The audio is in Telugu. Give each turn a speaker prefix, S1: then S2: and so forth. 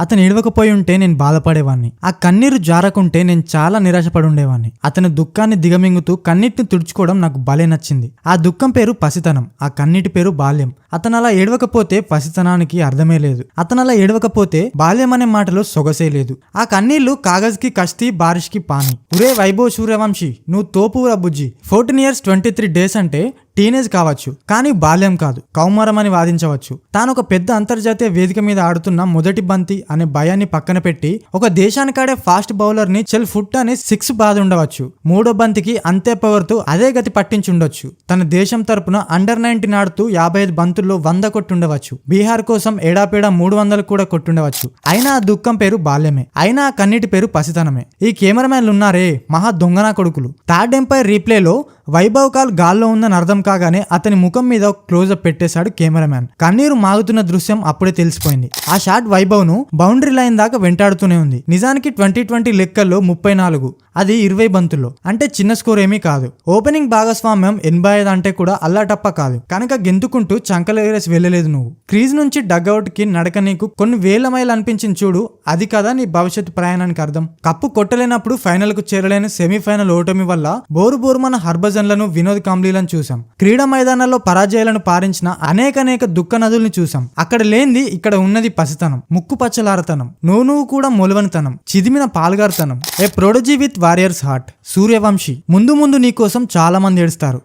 S1: అతను ఏడవకపోయి ఉంటే నేను బాధపడేవాణ్ణి. ఆ కన్నీరు జారకుంటే నేను చాలా నిరాశపడి ఉండేవాణ్ణి అతని దుఃఖాన్ని దిగమింగుతూ కన్నీటిని తుడుచుకోవడం నాకు భలే నచ్చింది. ఆ దుఃఖం పేరు పసితనం ఆ కన్నీటి పేరు బాల్యం. అతను అలా ఏడవకపోతే పసితనానికి అర్థమే లేదు. అతను అలా ఏడవకపోతే బాల్యం అనే మాటలో సొగసే లేదు. ఆ కన్నీళ్ళు కాగజ్కి కష్టి బారిష్కి పాని. ఉరే వైభవ్ సూర్యవంశీ నువ్వు తోపు బుజ్జి. Fourteen years twenty three days అంటే టీనేజ్ కావచ్చు కానీ బాల్యం కాదు. కౌమారం అని వాదించవచ్చు. తాను ఒక పెద్ద అంతర్జాతీయ వేదిక మీద ఆడుతున్న మొదటి బంతి అనే భయాన్ని పక్కన పెట్టి ఒక దేశానికాడే ఫాస్ట్ బౌలర్ని చెల్ ఫుట్ అని సిక్స్ బాధ ఉండవచ్చు. మూడో బంతికి అంతే పవర్తో అదే గతి పట్టించుండొచ్చు. తన దేశం తరపున అండర్ నైన్టీన్ ఆడుతూ యాభై ఐదు బంతుల్లో వంద కొట్టుండవచ్చు. బీహార్ కోసం ఏడాపేడా మూడు వందలు కూడా కొట్టుండవచ్చు. అయినా ఆ దుఃఖం పేరు బాల్యమే. అయినా ఆ కన్నీటి పేరు పసితనమే. ఈ కెమెరామెన్లు ఉన్నారే మహా దొంగనా కొడుకులు. థర్డ్ ఎంపైర్ రీప్లేలో వైభవ్ కాల్ గాల్లో ఉందని అర్థం కాగానే అతని ముఖం మీద క్లోజప్ పెట్టేశాడు కెమెరామ్యాన్. కన్నీరు మాగుతున్న దృశ్యం అప్పుడే తెలిసిపోయింది. ఆ షాట్ వైభవ్ను బౌండరీ లైన్ దాకా వెంటాడుతూనే ఉంది. నిజానికి ట్వంటీ ట్వంటీ లెక్కల్లో ముప్పై నాలుగు అది ఇరవై బంతుల్లో. అంటే చిన్న స్కోర్ ఏమీ కాదు. ఓపెనింగ్ భాగస్వామ్యం ఎనభై ఐదు అంటే కూడా అల్లాటప్ప కాదు. కనుక గెంతుకుంటూ చంకలేరేసి వెళ్ళలేదు నువ్వు. క్రీజ్ నుంచి డగ్అవుట్కి నడక నీకు కొన్ని వేల మైలు అనిపించింది చూడు అది కదా నీ భవిష్యత్తు ప్రయాణానికి అర్థం. కప్పు కొట్టలేనప్పుడు ఫైనల్కు చేరలేని సెమీఫైనల్ ఓటమి వల్ల బోరు బోరుమన్న హర్భజన్లను వినోద్ కాంబ్లీలను చూసాం క్రీడా మైదానాల్లో పరాజయాలను పారించిన అనేక అనేక దుఃఖ నదుల్ని చూసాం అక్కడ లేనిది ఇక్కడ ఉన్నది పసితనం ముక్కు పచ్చలారతనం నువ్వు కూడా మొలవనితనం చిదిమిన పాల్గారుతనం. A prodigy with warriors heart. Suryavanshi ముందు ముందు నీకోసం చాలా మంది ఏడుస్తారు.